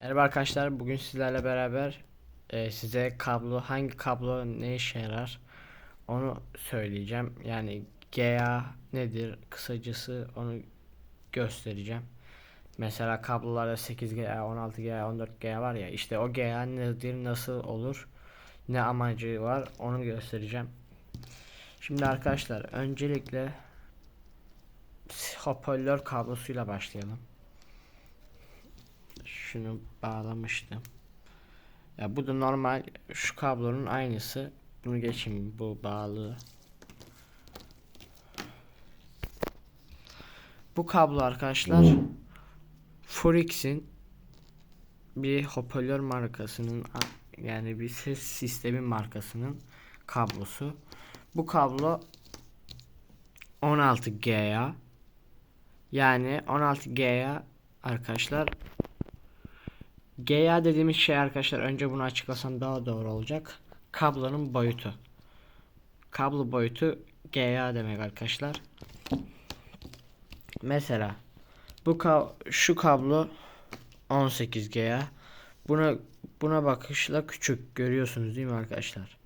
Merhaba arkadaşlar bugün sizlerle beraber e, size kablo hangi kablo ne işe yarar onu söyleyeceğim. Yani GA nedir kısacası onu göstereceğim. Mesela kablolarda 8GA 16GA 14GA var ya işte o GA nedir nasıl olur ne amacı var onu göstereceğim. Şimdi arkadaşlar öncelikle hoparlör kablosuyla başlayalım şunu bağlamıştım. Ya bu da normal şu kablonun aynısı. Bunu geçeyim bu bağlı. Bu kablo arkadaşlar Forex'in bir hoparlör markasının yani bir ses sistemi markasının kablosu. Bu kablo 16G'ya yani 16G'ya arkadaşlar GA dediğimiz şey arkadaşlar önce bunu açıklasam daha doğru olacak. Kablonun boyutu. Kablo boyutu GA demek arkadaşlar. Mesela bu ka şu kablo 18 GA. Buna buna bakışla küçük görüyorsunuz değil mi arkadaşlar?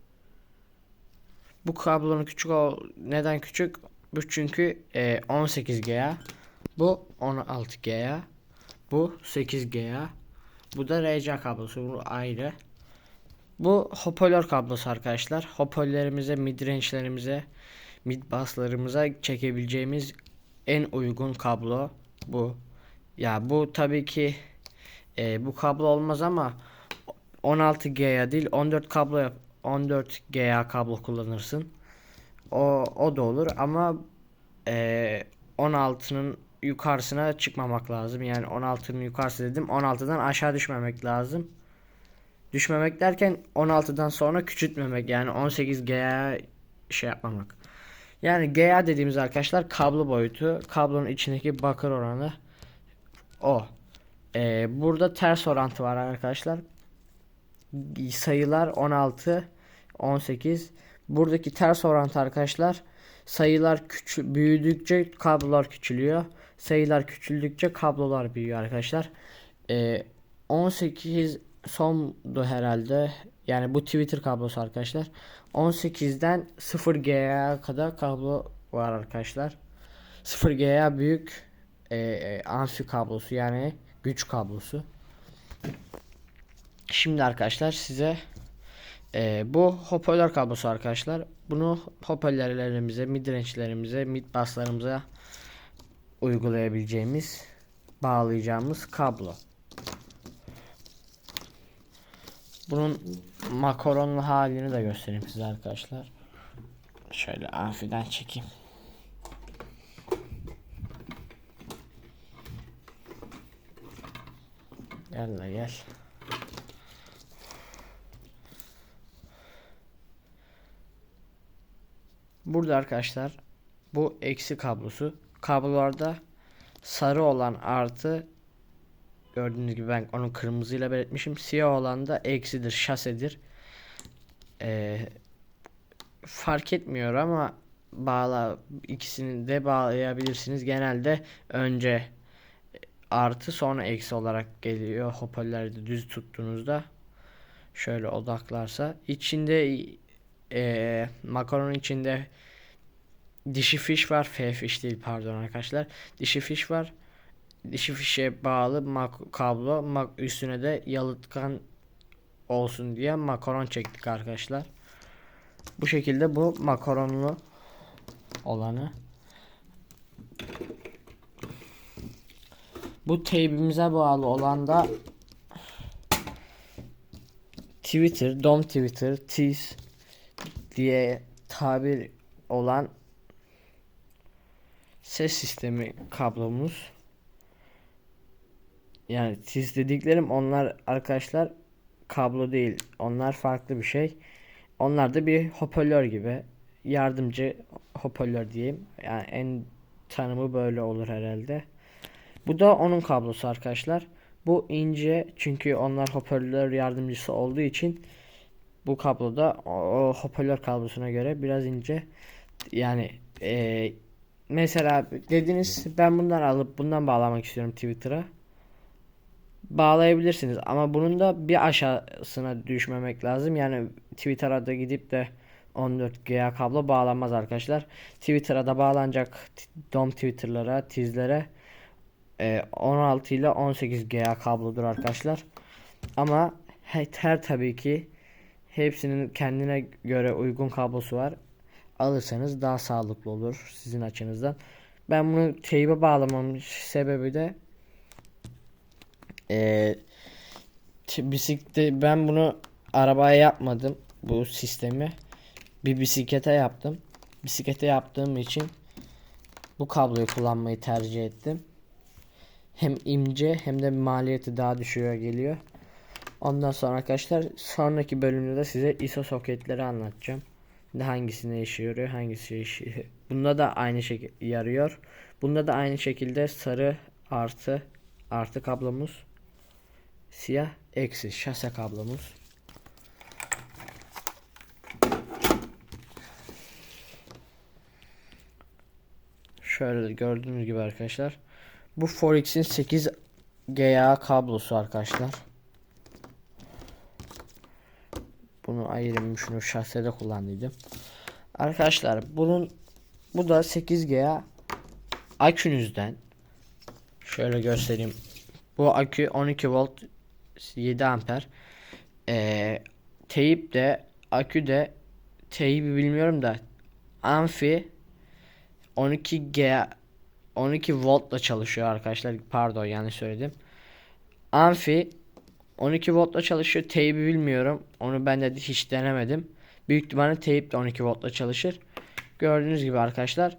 Bu kablonun küçük o neden küçük? Bu çünkü e, 18 GA. Bu 16 GA. Bu 8 GA. Bu da RCA kablosu. Bu ayrı. Bu hoparlör kablosu arkadaşlar. Hoparlörlerimize, midrange'lerimize, mid basslarımıza çekebileceğimiz en uygun kablo bu. Ya bu tabii ki e, bu kablo olmaz ama 16G'ya değil 14 kablo yap 14 GA kablo kullanırsın. O o da olur ama e, 16'nın yukarısına çıkmamak lazım. Yani 16'nın yukarısı dedim. 16'dan aşağı düşmemek lazım. Düşmemek derken 16'dan sonra küçültmemek. Yani 18G'ye şey yapmamak. Yani GA dediğimiz arkadaşlar kablo boyutu. Kablonun içindeki bakır oranı o. Ee, burada ters orantı var arkadaşlar. Sayılar 16, 18. Buradaki ters orantı arkadaşlar sayılar küçü büyüdükçe kablolar küçülüyor. Sayılar küçüldükçe kablolar büyüyor arkadaşlar. Ee, 18 sondu herhalde. Yani bu Twitter kablosu arkadaşlar. 18'den 0G'ye kadar kablo var arkadaşlar. 0G'ye büyük e, amfi kablosu yani güç kablosu. Şimdi arkadaşlar size e, bu hoparlör kablosu arkadaşlar. Bunu hoparlörlerimize, mid basslarımıza uygulayabileceğimiz, bağlayacağımız kablo. Bunun makaronlu halini de göstereyim size arkadaşlar. Şöyle amfiden çekeyim. Gel la gel. Burada arkadaşlar bu eksi kablosu. Kablolarda sarı olan artı gördüğünüz gibi ben onu kırmızıyla belirtmişim. Siyah olan da eksidir, şasedir. Ee, fark etmiyor ama bağla ikisini de bağlayabilirsiniz. Genelde önce artı sonra eksi olarak geliyor. Hoparlörde düz tuttuğunuzda şöyle odaklarsa içinde e, makaronun içinde dişi fiş var. F fiş değil pardon arkadaşlar. Dişi fiş var. Dişi fişe bağlı mak kablo mak üstüne de yalıtkan olsun diye makaron çektik arkadaşlar. Bu şekilde bu makaronlu olanı. Bu teybimize bağlı olan da Twitter, Dom Twitter, Tease diye tabir olan ses sistemi kablomuz. Yani siz dediklerim onlar arkadaşlar kablo değil. Onlar farklı bir şey. Onlar da bir hoparlör gibi. Yardımcı hoparlör diyeyim. Yani en tanımı böyle olur herhalde. Bu da onun kablosu arkadaşlar. Bu ince çünkü onlar hoparlör yardımcısı olduğu için bu kabloda o hoparlör kablosuna göre biraz ince. Yani e, mesela dediniz ben bundan alıp bundan bağlamak istiyorum Twitter'a. bağlayabilirsiniz ama bunun da bir aşağısına düşmemek lazım. Yani Twitter'a da gidip de 14 GA kablo bağlanmaz arkadaşlar. Twitter'a da bağlanacak DOM Twitter'lara, tizlere e, 16 ile 18 GA kablodur arkadaşlar. Ama he- her tabii ki hepsinin kendine göre uygun kablosu var. Alırsanız daha sağlıklı olur sizin açınızdan. Ben bunu teybe bağlamamın sebebi de e, t- bisiklet ben bunu arabaya yapmadım bu sistemi. Bir bisiklete yaptım. Bisiklete yaptığım için bu kabloyu kullanmayı tercih ettim. Hem ince hem de maliyeti daha düşüğe geliyor. Ondan sonra arkadaşlar sonraki bölümde de size ISO soketleri anlatacağım. Ne hangisine işe yarıyor, hangisi işe Bunda da aynı şekilde yarıyor. Bunda da aynı şekilde sarı artı artı kablomuz. Siyah eksi şase kablomuz. Şöyle gördüğünüz gibi arkadaşlar. Bu Forex'in 8 GA kablosu arkadaşlar. Bunu ayırayım şunu şahsede kullandıydım. Arkadaşlar bunun bu da 8 GA akünüzden şöyle göstereyim. Bu akü 12 volt 7 amper. Ee, teyip de akü de teybi bilmiyorum da amfi 12 G 12 voltla çalışıyor arkadaşlar. Pardon yanlış söyledim. Amfi 12 voltla çalışıyor. Teybi bilmiyorum. Onu ben de hiç denemedim. Büyük ihtimalle teyip de 12 voltla çalışır. Gördüğünüz gibi arkadaşlar.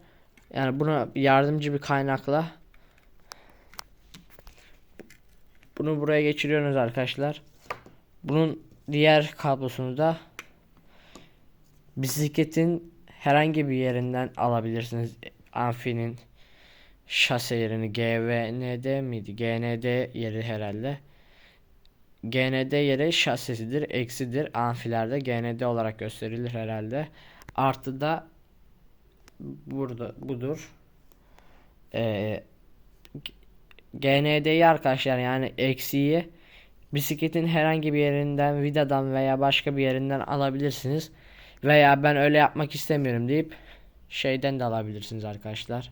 Yani buna yardımcı bir kaynakla bunu buraya geçiriyorsunuz arkadaşlar. Bunun diğer kablosunu da bisikletin herhangi bir yerinden alabilirsiniz. Amfinin şase yerini GVND miydi? GND yeri herhalde. GND yeri şasisidir, eksidir. Amfilerde GND olarak gösterilir herhalde. Artı da burada budur. Ee, GND'yi arkadaşlar yani eksiği bisikletin herhangi bir yerinden vidadan veya başka bir yerinden alabilirsiniz. Veya ben öyle yapmak istemiyorum deyip şeyden de alabilirsiniz arkadaşlar.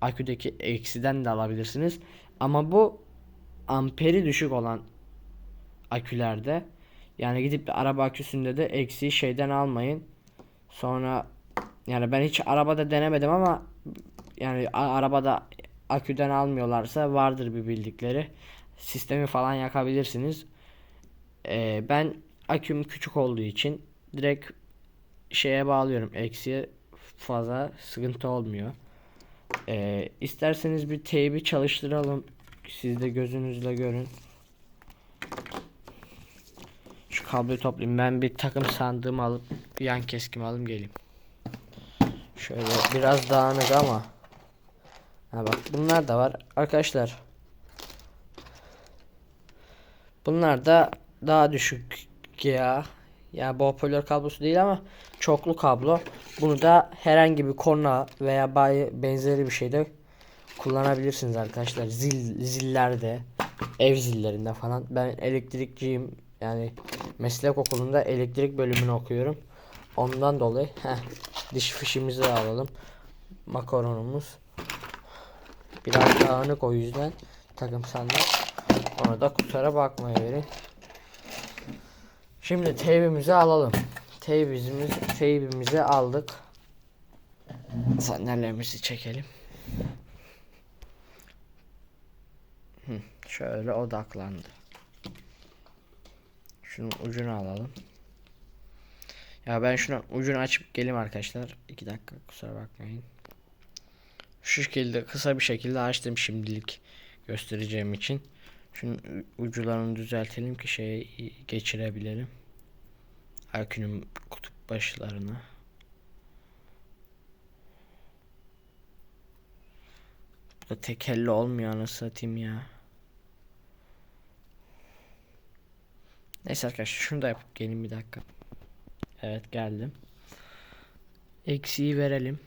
Aküdeki eksiden de alabilirsiniz. Ama bu amperi düşük olan akülerde yani gidip de araba aküsünde de eksiği şeyden almayın. Sonra yani ben hiç arabada denemedim ama yani arabada aküden almıyorlarsa vardır bir bildikleri. Sistemi falan yakabilirsiniz. Ee, ben aküm küçük olduğu için direkt şeye bağlıyorum. Eksiye fazla sıkıntı olmuyor. Ee, isterseniz bir teybi çalıştıralım. Siz de gözünüzle görün. Şu kabloyu toplayayım. Ben bir takım sandığımı alıp yan keskimi alayım geleyim. Şöyle biraz dağınık ama. Ha bak bunlar da var. Arkadaşlar. Bunlar da daha düşük ya. Ya bu hoparlör kablosu değil ama çoklu kablo. Bunu da herhangi bir korna veya benzeri bir şeyde kullanabilirsiniz arkadaşlar. Zil zillerde, ev zillerinde falan. Ben elektrikçiyim. Yani meslek okulunda elektrik bölümünü okuyorum. Ondan dolayı heh, diş fişimizi de alalım. Makaronumuz. Biraz dağınık o yüzden takım sandım. Ona da kusura bakmaya verin. Şimdi teybimizi alalım. Teybimizi, teybimizi aldık. Sandalyelerimizi çekelim. Şöyle odaklandı. Şunun ucunu alalım. Ya ben şunu ucunu açıp geleyim arkadaşlar. 2 dakika kusura bakmayın. Şu şekilde kısa bir şekilde açtım şimdilik göstereceğim için. Şunun ucularını düzeltelim ki şeye geçirebilelim. Akünün kutup başlarına. Bu da tekelli olmuyor anasını satayım ya. Neyse arkadaşlar şunu da yapıp gelin bir dakika. Evet geldim. Eksiği verelim.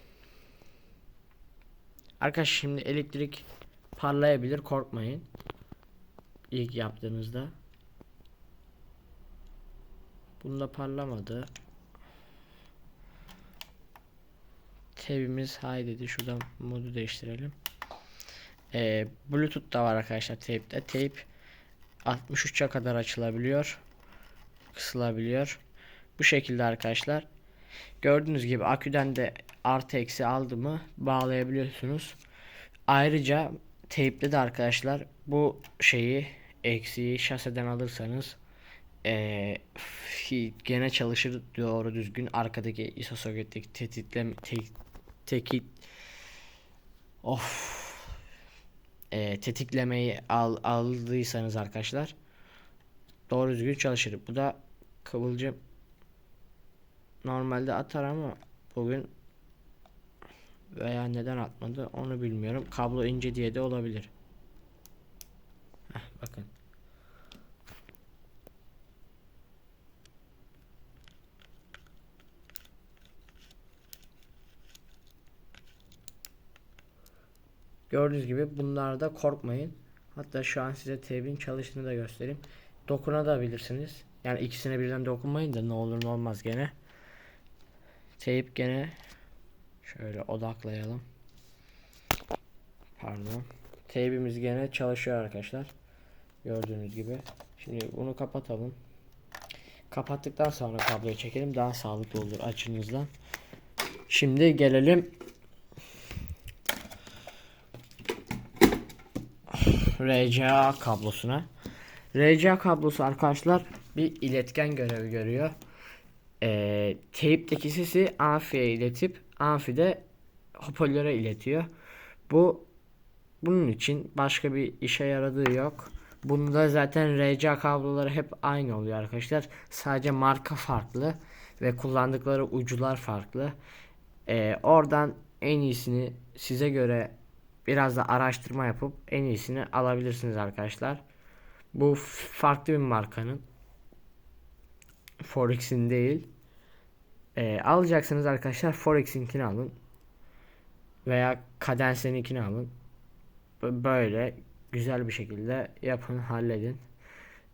Arkadaşlar şimdi elektrik parlayabilir korkmayın. ilk yaptığınızda. Bunda parlamadı. Tabimiz hay dedi. Şuradan modu değiştirelim. Ee, Bluetooth da var arkadaşlar tape'de. Tape 63'e kadar açılabiliyor. Kısılabiliyor. Bu şekilde arkadaşlar. Gördüğünüz gibi aküden de artı eksi aldı mı bağlayabiliyorsunuz. Ayrıca tape'de de arkadaşlar bu şeyi eksiği şaseden alırsanız fi- gene çalışır doğru düzgün arkadaki ISO soketteki tetikleme tek, teki of Eee, tetiklemeyi al, aldıysanız arkadaşlar doğru düzgün çalışır. Bu da kıvılcım normalde atar ama bugün veya neden atmadı onu bilmiyorum. Kablo ince diye de olabilir. Heh, bakın. Gördüğünüz gibi bunlarda korkmayın. Hatta şu an size tabin çalıştığını da göstereyim. Dokunabilirsiniz. Yani ikisine birden dokunmayın da ne olur ne olmaz gene. Teyip gene şöyle odaklayalım. Pardon. Teybimiz gene çalışıyor arkadaşlar. Gördüğünüz gibi. Şimdi bunu kapatalım. Kapattıktan sonra kabloyu çekelim. Daha sağlıklı olur açınızdan. Şimdi gelelim RCA kablosuna. RCA kablosu arkadaşlar bir iletken görevi görüyor. Ee, teypteki sesi amfiye iletip amfi de hoparlöre iletiyor. Bu bunun için başka bir işe yaradığı yok. Bunda zaten RCA kabloları hep aynı oluyor arkadaşlar. Sadece marka farklı ve kullandıkları ucular farklı. Ee, oradan en iyisini size göre biraz da araştırma yapıp en iyisini alabilirsiniz arkadaşlar. Bu farklı bir markanın Forex'in değil. Ee, alacaksınız arkadaşlar Forex'inkini alın. Veya Cadence'ninkini alın. Böyle güzel bir şekilde yapın, halledin.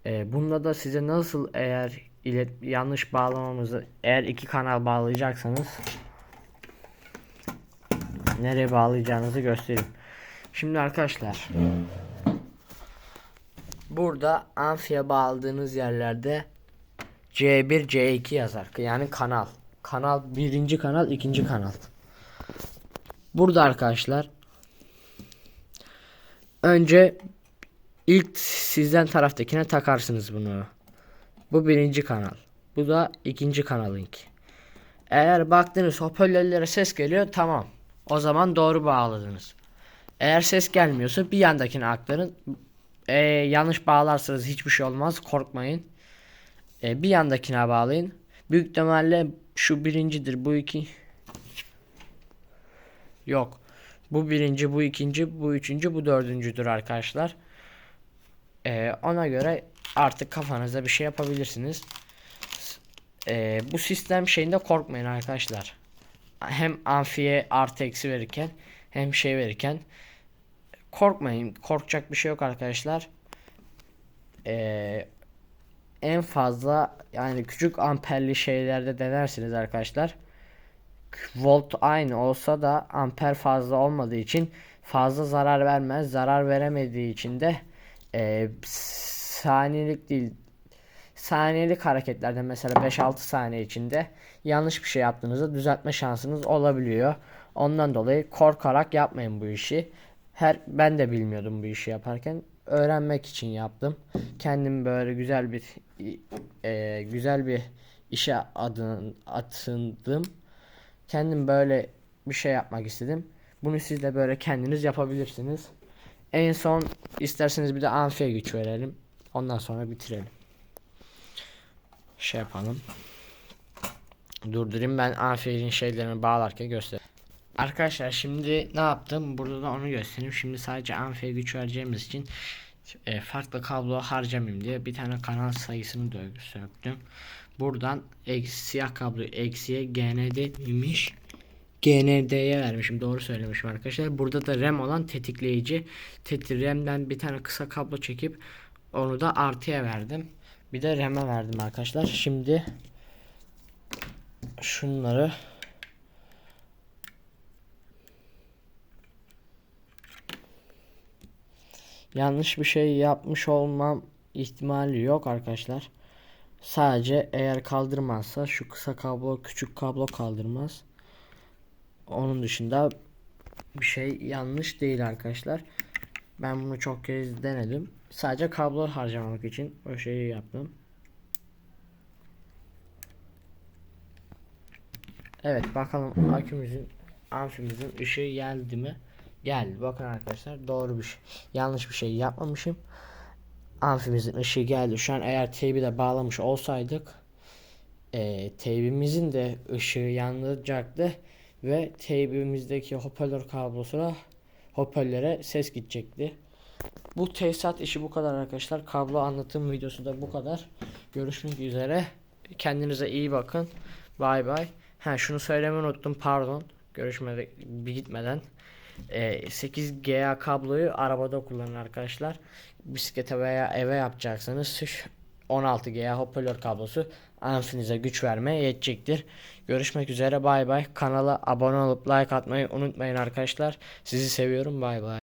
Ee, bunda da size nasıl eğer ilet yanlış bağlamamızı eğer iki kanal bağlayacaksanız nereye bağlayacağınızı göstereyim. Şimdi arkadaşlar burada amfiye bağladığınız yerlerde C1 C2 yazar. Yani kanal. Kanal birinci kanal ikinci kanal. Burada arkadaşlar önce ilk sizden taraftakine takarsınız bunu. Bu birinci kanal. Bu da ikinci kanalınki. Eğer baktınız hoparlörlere ses geliyor tamam. O zaman doğru bağladınız. Eğer ses gelmiyorsa bir yandakine aktarın. Ee, yanlış bağlarsanız hiçbir şey olmaz. Korkmayın. Ee, bir yandakine bağlayın. Büyük ihtimalle şu birincidir. Bu iki. Yok. Bu birinci, bu ikinci, bu üçüncü, bu dördüncüdür arkadaşlar. Ee, ona göre artık kafanızda bir şey yapabilirsiniz. Ee, bu sistem şeyinde korkmayın arkadaşlar. Hem amfiye artı eksi verirken hem şey verirken korkmayın. Korkacak bir şey yok arkadaşlar. Ee, en fazla yani küçük amperli şeylerde denersiniz arkadaşlar. Volt aynı olsa da amper fazla olmadığı için fazla zarar vermez. Zarar veremediği için de e, saniyelik değil saniyelik hareketlerde mesela 5-6 saniye içinde yanlış bir şey yaptığınızda düzeltme şansınız olabiliyor. Ondan dolayı korkarak yapmayın bu işi. Her ben de bilmiyordum bu işi yaparken öğrenmek için yaptım. Kendim böyle güzel bir e, güzel bir işe adın atındım. Kendim böyle bir şey yapmak istedim. Bunu siz de böyle kendiniz yapabilirsiniz. En son isterseniz bir de amfiye güç verelim. Ondan sonra bitirelim. Şey yapalım. Durdurayım ben amfiyenin şeylerini bağlarken göster. Arkadaşlar şimdi ne yaptım? Burada da onu göstereyim. Şimdi sadece amfiye güç vereceğimiz için e, farklı kablo harcamayayım diye bir tane kanal sayısını da söktüm. Buradan eksi, siyah kabloyu eksiye GND'ymiş. GND'ye vermişim. Doğru söylemişim arkadaşlar. Burada da RAM olan tetikleyici. Teti RAM'den bir tane kısa kablo çekip Onu da artıya verdim. Bir de RAM'e verdim arkadaşlar. Şimdi şunları yanlış bir şey yapmış olmam ihtimali yok arkadaşlar. Sadece eğer kaldırmazsa şu kısa kablo küçük kablo kaldırmaz. Onun dışında bir şey yanlış değil arkadaşlar. Ben bunu çok kez denedim. Sadece kablo harcamamak için o şeyi yaptım. Evet bakalım akümüzün amfimizin ışığı geldi mi? Geldi. Bakın arkadaşlar doğru bir şey. Yanlış bir şey yapmamışım. Amfimizin ışığı geldi. Şu an eğer teybi de bağlamış olsaydık e, teybimizin de ışığı yanacaktı ve teybimizdeki hoparlör kablosuna hoparlöre ses gidecekti. Bu tesisat işi bu kadar arkadaşlar. Kablo anlatım videosu da bu kadar. Görüşmek üzere. Kendinize iyi bakın. Bay bay. Ha şunu söylemeyi unuttum pardon. Görüşmede gitmeden. Ee, 8GA kabloyu arabada kullanın arkadaşlar. Bisiklete veya eve yapacaksanız 16GA hoparlör kablosu amfinize güç vermeye yetecektir. Görüşmek üzere bay bay. Kanala abone olup like atmayı unutmayın arkadaşlar. Sizi seviyorum bay bay.